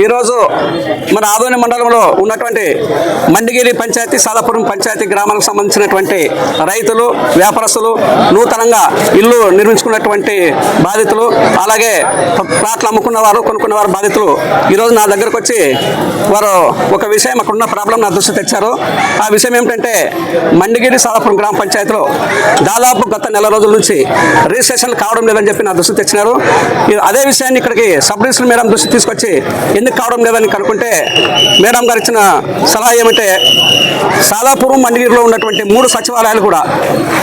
ఈరోజు మన ఆదోని మండలంలో ఉన్నటువంటి మండిగిరి పంచాయతీ సాలాపురం పంచాయతీ గ్రామాలకు సంబంధించినటువంటి రైతులు వ్యాపారస్తులు నూతనంగా ఇల్లు నిర్మించుకున్నటువంటి బాధితులు అలాగే ప్లాట్లు అమ్ముకున్న వారు కొనుక్కున్న వారు బాధితులు ఈరోజు నా దగ్గరకు వచ్చి వారు ఒక విషయం అక్కడున్న ప్రాబ్లం నా దృష్టి తెచ్చారు. ఆ విషయం ఏమిటంటే మండిగిరి సాలాపురం గ్రామ పంచాయతీలో దాదాపు గత నెల రోజుల నుంచి రిజిస్ట్రేషన్ కావడం లేదని చెప్పి నా దృష్టి తెచ్చినారు. అదే విషయాన్ని ఇక్కడికి సబ్ రిజిస్టర్ మేడం దృష్టి తీసుకొచ్చి ఎందుకు కావడం లేదని కనుక్కుంటే మేడం గారు ఇచ్చిన సలహా ఏమంటే సాదాపురం మండగిరిలో ఉన్నటువంటి మూడు సచివాలయాలు కూడా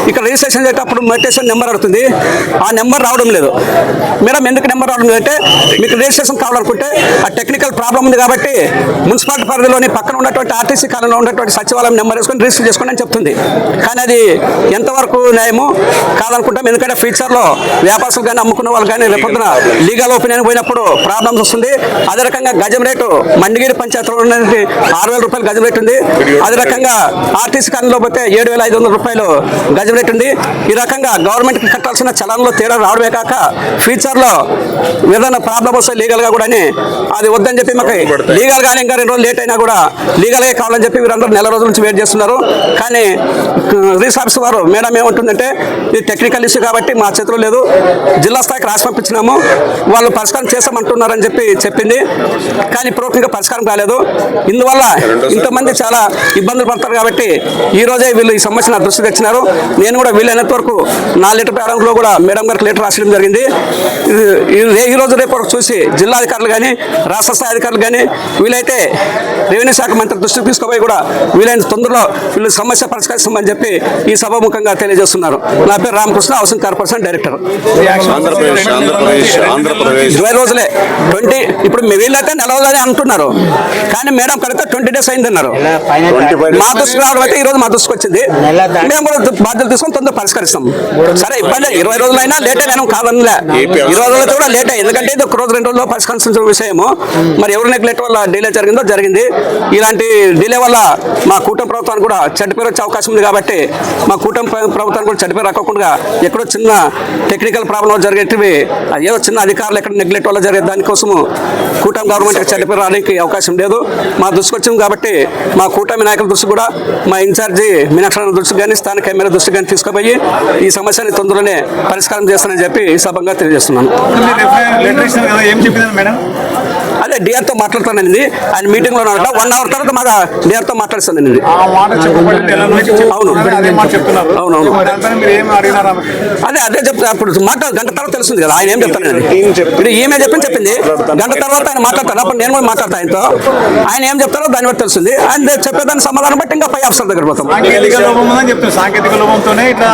ఇక్కడ రిజిస్ట్రేషన్ చేసేటప్పుడు మెడిటేషన్ నెంబర్ అడుగుతుంది. ఆ నెంబర్ రావడం లేదు. మేడం ఎందుకు నెంబర్ రావడం లేదంటే మీకు రిజిస్ట్రేషన్ కావాలనుకుంటే ఆ టెక్నికల్ ప్రాబ్లం ఉంది కాబట్టి మున్సిపాలిటీ పరిధిలోని పక్కన ఉన్నటువంటి ఆర్టీసీ కాలంలో ఉన్నటువంటి సచివాలయం నెంబర్ వేసుకొని రిజిస్టర్ చేసుకోండి అని చెప్తుంది. కానీ అది ఎంతవరకు న్యాయము కాదనుకుంటాం. ఎందుకంటే ఫ్యూచర్లో వ్యాపారులు కానీ అమ్ముకున్న వాళ్ళు కానీ రేపొద్దున లీగల్ ఒపీనియన్ పోయినప్పుడు ప్రాబ్లమ్స్ వస్తుంది. అదే రకంగా గజం రేటు మండిగిరి పంచాయతీలో ఉన్నటువంటి ఆరు వేల రూపాయలు గజం రేటు ఉంది. అదే రకంగా ఆర్టీసీ కాలంలో పోతే ఏడు వేల ఐదు వందల రూపాయలు గజం రేటు ఉంది. ఈ రకంగా గవర్నమెంట్కి కట్టాల్సిన చలాన్లో తేడా రావడమే కాక ఫ్యూచర్లో ఏదైనా ప్రాబ్లం వస్తే లీగల్గా కూడా అది వద్దని చెప్పి మాకు లీగల్ గానే ఇంకా రెండు రోజులు లేట్ అయినా కూడా లీగల్గా కావాలని చెప్పి వీరందరూ నెల రోజుల నుంచి వెయిట్ చేస్తున్నారు. కానీ రీస్ ఆఫీస్ వారు మేడం ఏమంటుందంటే ఇది టెక్నికల్ ఇష్యూ కాబట్టి మా చేతిలో లేదు. జిల్లా స్థాయికి రాసి పంపించినాము. వాళ్ళు పరిష్కారం చేస్తామంటున్నారని చెప్పి చెప్పింది. కానీ పూర్వకంగా పరిష్కారం కాలేదు. ఇందువల్ల ఇంతమంది చాలా ఇబ్బందులు పడతారు కాబట్టి ఈ రోజే వీళ్ళు ఈ సమస్య నా దృష్టికి తెచ్చినారు. నేను కూడా వీలైనంత వరకు నా లెటర్ పేరంలో కూడా మేడం గారికి లెటర్ రాసడం జరిగింది. ఈ రోజు రేపు వరకు చూసి జిల్లా అధికారులు కానీ రాష్ట్ర స్థాయి అధికారులు కానీ వీలైతే రెవెన్యూ శాఖ మంత్రి దృష్టికి తీసుకుపోయి కూడా వీలైన తొందరలో వీళ్ళు సమస్య పరిష్కరిస్తామని చెప్పి ఈ సభాముఖంగా తెలియజేస్తున్నారు. నా పేరు రామకృష్ణ హౌసింగ్ కార్పొరేషన్ డైరెక్టర్. ఇరవై రోజులే ట్వంటీ ఇప్పుడు మీ వీళ్ళైతే నెల రోజులని అంటున్నారు. కానీ మేడం కడితే ట్వంటీ డేస్ అయింది అన్నారు. ట్వంటీ ఫైవ్ మా దృష్టికి రావడం అయితే ఈ రోజు మా దృష్టికి వచ్చింది. మేము కూడా బాధ్యతలు తీసుకొని తొందర పరిష్కరిస్తాం. సరే ఇబ్బంది ఇరవై రోజులైనా లేట్ నేను కాదనిలే. ఇరవై రోజులైతే కూడా లేట్ ఎందుకంటే ఇది ఒక రోజు రెండు రోజుల్లో పరిష్కరించిన విషయము. మరి ఎవరు నెగ్లెక్ట్ వల్ల డిలే జరిగిందో జరిగింది. ఇలాంటి డిలే వల్ల మా కూటమి ప్రభుత్వానికి కూడా చెడ్డ పేరు వచ్చే అవకాశం ఉంది కాబట్టి మా కూటమి ప్ర- ప్రభుత్వానికి కూడా చెడ్డ పేరు రాకుండా ఎక్కడో చిన్న టెక్నికల్ ప్రాబ్లం జరిగేటివి అది ఏదో చిన్న అధికారులు ఎక్కడ నెగ్లెక్ట్ వల్ల జరిగే దానికోసము కూటమి గవర్నమెంట్ చెడ్డ రావడానికి అవకాశం లేదు. మా దృష్టికి వచ్చింది కాబట్టి మా కూటమి నాయకుల దృష్టి కూడా మా ఇన్ఛార్జి మీనాక్షి దృష్టికి కానీ స్థానిక ఎమ్మెల్యే దృష్టికి కానీ తీసుకుపోయి ఈ సమస్యని తొందరలోనే పరిష్కారం చేస్తానని చెప్పి ఈ సభంగా తెలియజేస్తున్నాను. డిఆర్తో మాట్లాడుతానండి ఆయన మీటింగ్లో ఉన్నారట. వన్ అవర్ తర్వాత మా డిఆర్తో మాట్లాడుతానండి అవును. అవునవును. అదే అదే చెప్తా. అప్పుడు మాట గంట తర్వాత తెలుస్తుంది కదా. ఆయన ఏం చెప్తానండి. ఇప్పుడు ఈమె చెప్పింది చెప్పింది. గంట తర్వాత ఆయన మాట్లాడతాడు. అప్పుడు నేను కూడా మాట్లాడతా ఆయనతో. ఆయన ఏం చెప్తారో దాన్ని బట్టి తెలుస్తుంది. ఆయన చెప్పేదాని సమాధానం బట్టి ఇంకా పై ఆఫీసర్ దగ్గర పోతాం. సాంకేతిక లోపంతోనే ఇట్లా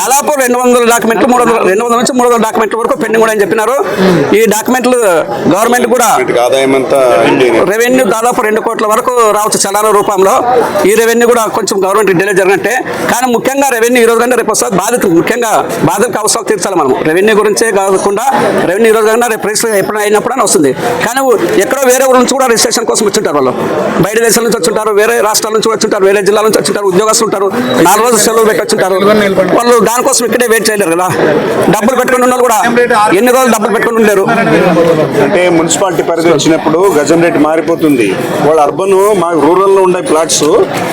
దాదాపు రెండు వందల డాక్యుమెంట్లు మూడు వందల రెండు వందల నుంచి మూడు వందల డాక్యుమెంట్ల వరకు పెండింగ్ కూడా అని చెప్పినారు. ఈ డాక్యుమెంట్లు గవర్నమెంట్ కూడా రెవెన్యూ దాదాపు రెండు కోట్ల వరకు రావచ్చు చలాన రూపంలో. ఈ రెవెన్యూ కూడా కొంచెం గవర్నమెంట్ డిలే జరిగినట్టే. కానీ ముఖ్యంగా రెవెన్యూ ఈ రోజు కంటే రేపు వస్తుంది. బాధితులు ముఖ్యంగా బాధితులకు అవసరాలు తీర్చాలి మనం రెవెన్యూ గురించే కాకుండా రెవెన్యూ ఈ రోజు కన్నా రేపు రిజిస్టర్ ఎప్పుడు అయినప్పుడు వస్తుంది. కానీ ఎక్కడో వేరే ఊరు నుంచి కూడా రిజిస్ట్రేషన్ కోసం వచ్చింటారు వాళ్ళు. బయట దేశాల నుంచి వచ్చింటారు వేరే రాష్ట్రాల నుంచి వచ్చింటారు వేరే జిల్లాల నుంచి వచ్చింటారు ఉద్యోగస్తులు ఉంటారు. నాలుగు రోజులు సెలవు పెట్టి వచ్చింటారు వాళ్ళు దానికోసం ఇక్కడే వెయిట్ చేయలేరు కదా. డబ్బులు పెట్టుకుని ఉన్న వాళ్ళు కూడా ఎన్ని రోజులు డబ్బులు పెట్టుకుని ఉండలేరు. అంటే మున్సిపాలిటీ పరిధి వచ్చినప్పుడు గజం రేటు మారిపోతుంది. వాళ్ళు అర్బన్ మా రూరల్లో ఉండే ప్లాట్స్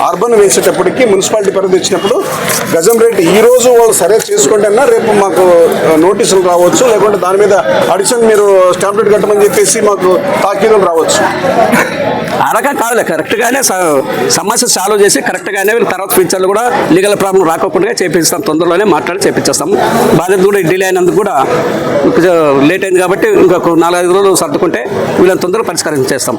అర్బన్ వేసేటప్పటికి మున్సిపాలిటీ పరిధి వచ్చినప్పుడు గజం రేటు ఈ రోజు వాళ్ళు సరే చేసుకోండి అన్నా రేపు మాకు నోటీసులు రావచ్చు. లేకుంటే దాని మీద అడిషన్ మీరు స్టాంప్ రేట్ కట్టమని చెప్పేసి మాకు తాకీదులు రావచ్చు. ఆ రకం కాదులే కరెక్ట్గానే స- సమస్య సాల్వ్ చేసి కరెక్ట్గానే తర్వాత ఫ్యూచర్లో కూడా లీగల్ ప్రాబ్లం రాకుండా చేపిస్తాం తొందరలోనే మాట్లాడి చేపించేస్తాం బాధ్యత కూడా డిలే అయినందుకు కూడా లేట్ అయింది కాబట్టి ఇంకొక నాలుగైదు రోజులు సర్దుకుంటే వీళ్ళని తొందరగా పరిష్కారం చేస్తాం